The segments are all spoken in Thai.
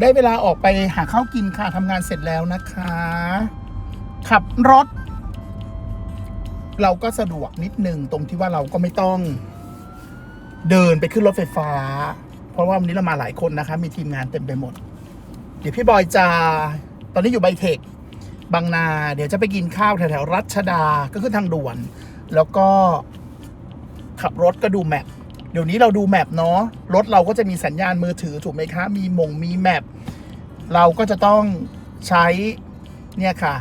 ได้เวลาออกไปหาข้าวกินค่ะทำงานเสร็จแล้วนะคะ ขับรถ เราก็สะดวกนิดนึงตรงที่ว่าเราก็ไม่ต้อง เดินไปขึ้นรถไฟฟ้า เพราะว่าวันนี้เรามาหลายคนนะคะ มีทีมงานเต็มไปหมด เดี๋ยวพี่บอยจะตอนนี้อยู่ไบเทคบางนา เดี๋ยวจะไปกินข้าวแถวๆรัชดาก็คือทางด่วน แล้วก็ขับรถก็ดูแมพ เดี๋ยวนี้เราดูแมพเนาะรถเราก็จะมีสัญญาณมือถือถูกไหมคะ มีมงมีแมพเราก็จะต้องใช้เนี่ยค่ะ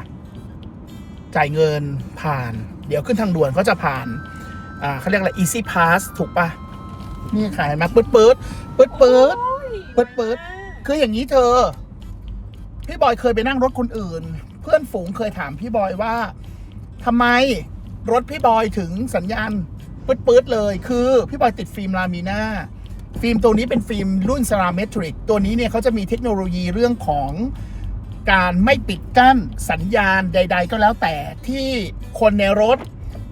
จ่ายเงินผ่าน เดี๋ยวขึ้นทางด่วนก็จะผ่านอ่าเขาเรียกอะไร easy pass ถูกปะนี่ค่ะเห็นไหมปื๊ดปื๊ดปื๊ดปื๊ดเปิดเปิดคืออย่างนี้เธอ พี่บอยเคยไปนั่งรถคนอื่น เพื่อนฝูงเคยถามพี่บอยว่าทำไมรถพี่บอยถึงสัญญาณ ปื๊ดๆเลย คือพี่บอยติดฟิล์มลามิน่าฟิล์มตัวนี้เป็นฟิล์มรุ่นซาราเมทริกตัวนี้เนี่ยเขาจะมีเทคโนโลยีเรื่องของการไม่ปิดกั้นสัญญาณใด ๆ ก็แล้วแต่ที่คนในรถ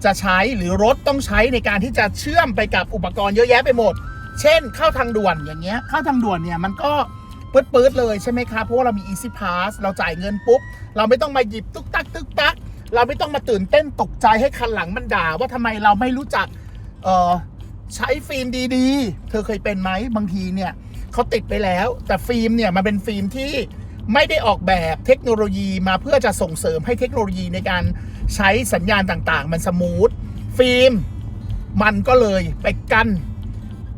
จะใช้หรือรถต้องใช้ในการที่จะเชื่อมไปกับอุปกรณ์เยอะแยะไปหมด เช่นเข้าทางด่วนอย่างเงี้ยเข้าทางด่วนเนี่ยมันก็ปื๊ดๆเลยใช่ไหมคะเพราะว่าเรามี Easy Pass เราจ่ายเงินปุ๊บ เราไม่ต้องมาหยิบตุ๊กตัก ตุ๊กตัก เราไม่ต้องมาตื่นเต้นตกใจให้คันหลังมันด่าว่าทำไมเราไม่รู้จัก เออใช้ฟิล์มดีๆ เธอเคยเป็นไหมบางทีเนี่ยเขาติดไปแล้ว แต่ฟิล์มเนี่ยมันเป็นฟิล์มที่ไม่ได้ออกแบบเทคโนโลยีมาเพื่อจะส่งเสริมให้เทคโนโลยีในการใช้สัญญาณต่างๆ มันสมูทฟิล์มมันก็เลยไปกั้น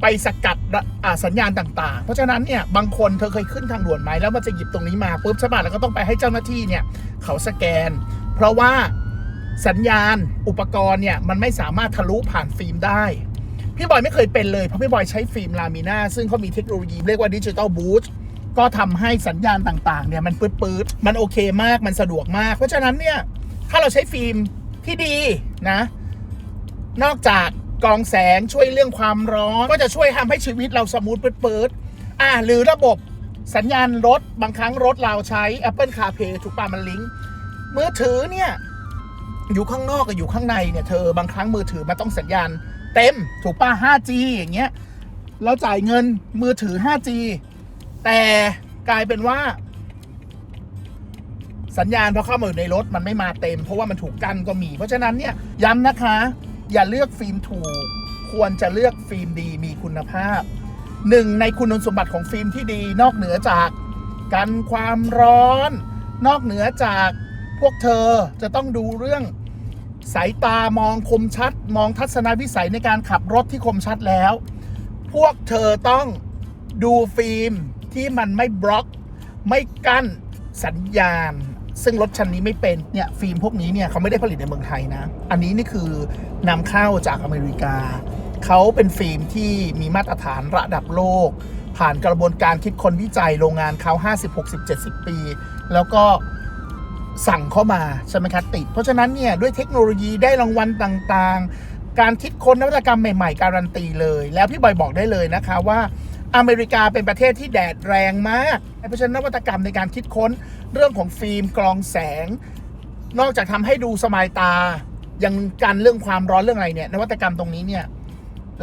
ไปสกัดสัญญาณต่างๆ เพราะฉะนั้นเนี่ยบางคนเธอเคยขึ้นทางด่วนไหมแล้วมันจะหยิบตรงนี้มาปุ๊บใช่ป่ะแล้วก็ต้องไปให้เจ้าหน้าที่เนี่ยเขาสแกน เพราะว่า สัญญาณอุปกรณ์เนี่ยมันไม่สามารถทะลุผ่านฟิล์มได้ พี่บอยไม่เคยเป็นเลย เพราะพี่บอยใช้ฟิล์มลามิน่าซึ่งเขามีเทคโนโลยีเรียกว่าดิจิตอลบูสต์ก็ทำให้สัญญาณต่างๆเนี่ยมันปื๊ดๆมันโอเคมากมันสะดวกมาก เพราะฉะนั้นเนี่ยถ้าเราใช้ฟิล์มที่ดีนะ นอกจากกรองแสงช่วยเรื่องความร้อนก็จะช่วยทำให้ชีวิตเราสมูทเปิดๆอ่าหรือระบบสัญญาณรถบางครั้งรถเราใช้ Apple CarPlay ถูกป่ะมันลิงก์มือถือเนี่ย อยู่ข้างนอกกับอยู่ข้างในเนี่ยเธอบางครั้งมือถือมันต้องสัญญาณเต็มถูกป่ะ 5G อย่างเงี้ยเราจ่ายเงินมือถือ 5G แต่กลายเป็นว่า สัญญาณพอเข้ามาอยู่ในรถมันไม่มาเต็ม เพราะว่ามันถูกกั้นก็มี เพราะฉะนั้นเนี่ยย้ำนะคะ อย่าเลือกฟิล์มถูก ควรจะเลือกฟิล์มดีมีคุณภาพหนึ่งในคุณสมบัติของฟิล์มที่ดี นอกเหนือจากกันความร้อน นอกเหนือจาก พวกเธอจะต้องดูเรื่องสายตามองคมชัด มองทัศนวิสัยในการขับรถที่คมชัดแล้ว พวกเธอต้องดูฟิล์มที่มันไม่บล็อก ไม่กั้นสัญญาณ ซึ่งรถชั้นนี้ไม่เป็นเนี่ยฟิล์มพวกนี้เนี่ยเขาไม่ได้ผลิตในเมืองไทยนะ อันนี้นี่คือนำเข้าจากอเมริกา เขาเป็นฟิล์มที่มีมาตรฐานระดับโลก ผ่านกระบวนการคิดค้นวิจัยโรงงานเขา50 60 70 ปี แล้วก็ สั่งเข้ามาใช่ไหมคะติด เพราะฉะนั้นเนี่ยด้วยเทคโนโลยีได้รางวัลต่างๆ การคิดค้นนวัตกรรมใหม่ ๆ การันตีเลย แล้วพี่บอยบอกได้เลยนะคะว่าอเมริกาเป็นประเทศที่แดดแรงมาก เพราะฉะนั้นนวัตกรรมในการคิดค้นเรื่องของฟิล์มกรองแสง นอกจากทำให้ดูสมายตายังกันเรื่องความร้อนเรื่องอะไรเนี่ยนวัตกรรมตรงนี้เนี่ย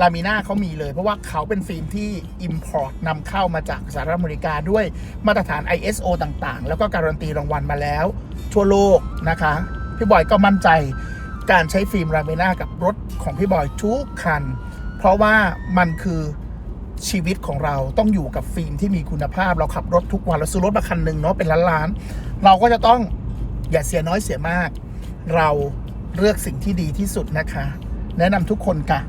ลามิน่าเขามีเลย เพราะว่าเขาเป็นฟิล์มที่ Import นำเข้ามาจากสหรัฐอเมริกาด้วยมาตรฐาน ISO ต่างๆ แล้วก็การันตีรางวัลมาแล้ว ทั่วโลกนะคะ พี่บอยก็มั่นใจการใช้ฟิล์มลามิน่ากับรถของพี่บอยทุกคัน เพราะว่ามันคือชีวิตของเราต้องอยู่กับฟิล์มที่มีคุณภาพเราขับรถทุกวันเราซื้อรถมาคันหนึ่งเนาะเป็นล้านๆเราก็จะต้องอย่าเสียน้อยเสียมาก เราเลือกสิ่งที่ดีที่สุดนะคะ แนะนำทุกคนค่ะ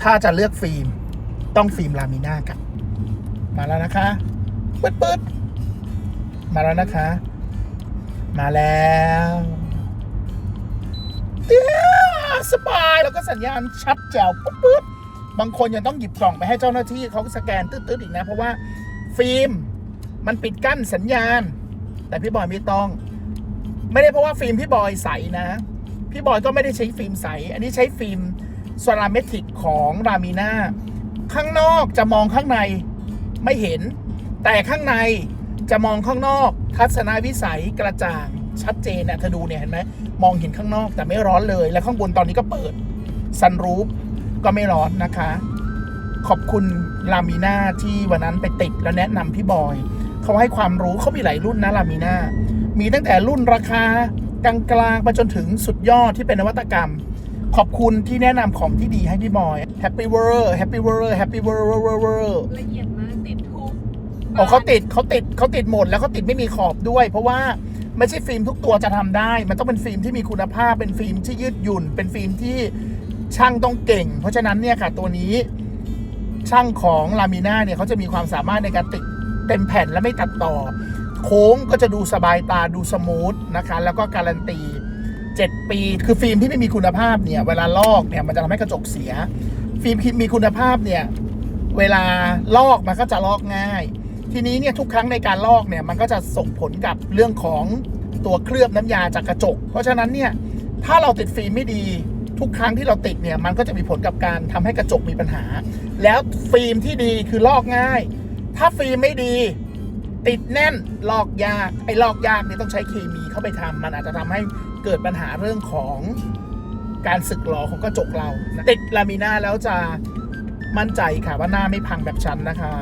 ถ้าจะเลือกฟิล์มต้องฟิล์มลามิน่ากัน มาแล้วนะคะปึ๊ดปึ๊ดมาแล้วนะคะ มาแล้วเตี้ยสบายแล้วก็สัญญาณชัดแจ๋วปุ๊บปุ๊บบางคนยังต้องหยิบกล่องไปให้เจ้าหน้าที่เขาสแกนตืดๆอีกนะ เพราะว่าฟิล์มมันปิดกั้นสัญญาณ แต่พี่บอยไม่ต้อง ไม่ได้เพราะว่าฟิล์มพี่บอยใสนะ พี่บอยก็ไม่ได้ใช้ฟิล์มใส อันนี้ใช้ฟิล์ม โซลาเมทริกของรามีนาข้างนอกจะมองข้างในไม่เห็น แต่ข้างในจะมองข้างนอก ทัศนวิสัยกระจ่างชัดเจนนะเธอดูเนี่ยเห็นไหมมองเห็นข้างนอกแต่ไม่ร้อนเลย และข้างบนตอนนี้ก็เปิดซันรูฟก็ไม่ร้อนนะคะ ขอบคุณลามีนาที่วันนั้นไปติดแล้วแนะนำพี่บอย เขาให้ความรู้เขามีหลายรุ่นนะลามีนามีตั้งแต่รุ่นราคากลางๆไปจนถึงสุดยอดที่เป็นนวัตกรรม ขอบคุณที่แนะนำของที่ดีให้พี่บอย Happy World Happy World Happy World World World ละเอียดมากติดทุกอ๋อเขาติดเขาติดเขาติดหมดแล้วเขาติดไม่มีขอบด้วย เพราะว่าไม่ใช่ฟิล์มทุกตัวจะทำได้ มันต้องเป็นฟิล์มที่มีคุณภาพ เป็นฟิล์มที่ยืดหยุ่น เป็นฟิล์มที่ช่างต้องเก่ง เพราะฉะนั้นเนี่ยค่ะตัวนี้ช่างของลามิน่าเนี่ยเขาจะมีความสามารถในการติดเต็มแผ่นและไม่ตัดต่อ โค้งก็จะดูสบายตาดูสมูทนะคะ แล้วก็การันตี 7 ปี คือฟิล์มที่ไม่มีคุณภาพเนี่ย เวลาลอกเนี่ยมันจะทำให้กระจกเสีย ฟิล์มที่มีคุณภาพเนี่ย เวลาลอกมันก็จะลอกง่าย ทีนี้เนี่ยทุกครั้งในการลอกเนี่ยมันก็จะส่งผลกับเรื่องของตัวเคลือบน้ำยาจากกระจก เพราะฉะนั้นเนี่ยถ้าเราติดฟิล์มไม่ดีทุกครั้งที่เราติดเนี่ยมันก็จะมีผลกับการทำให้กระจกมีปัญหา แล้วฟิล์มที่ดีคือลอกง่าย ถ้าฟิล์มไม่ดี ติดแน่นลอกยากไอ้ลอกยากเนี่ยต้องใช้เคมีเข้าไปทำมันอาจจะทำให้เกิดปัญหาเรื่องของการสึกหรอของกระจกเรา ติดลามิน่าแล้วจะมั่นใจค่ะว่าหน้าไม่พังแบบฉันนะคะ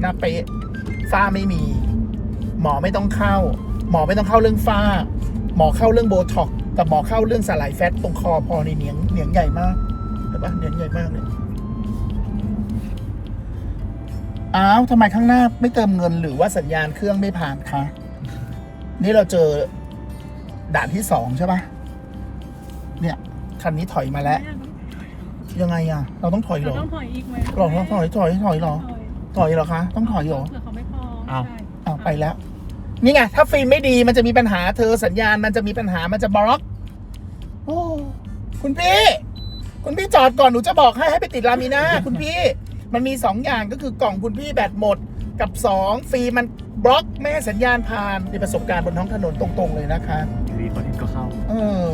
หน้าเป๊ะฝ้าไม่มี หมอไม่ต้องเข้า หมอไม่ต้องเข้าเรื่องฝ้า หมอเข้าเรื่องโบท็อกแต่หมอเข้าเรื่องสลายแฟตตรงคอพอในเนียงเนียงใหญ่มากเห็นปะเนียงใหญ่มากเลย อ้าวทำไมข้างหน้าไม่เติมเงินหรือว่าสัญญาณเครื่องไม่ผ่านคะ นี่เราเจอด่านที่สองใช่ปะเนี่ย คันนี้ถอยมาแล้ว ยังไงอะเราต้องถอยเหรเราอต้องถอยอีกไหมหรอต้องถอยถอยถอยเหรอ ถอยเหรอคะ ต้องถอยเหรอ เผื่อเขาไม่พออ้าว ใช่อ้าวไปแล้ว นี่ไง ถ้าฟิล์มไม่ดีมันจะมีปัญหาเธอสัญญาณมันจะมีปัญหามันจะบล็อกโอ้คุณพี่ คุณพี่จอดก่อนหนูจะบอกให้ให้ไปติดลามิน่าคุณพี่ มันมีสองอย่างก็คือกล่องคุณพี่แบตหมด กับสองฟิล์มมันบล็อกไม่ให้สัญญาณผ่านในประสบการณ์บนท้องถนนตรงๆเลยนะคะ อยู่ดีคอนเทนต์ก็เข้า เออ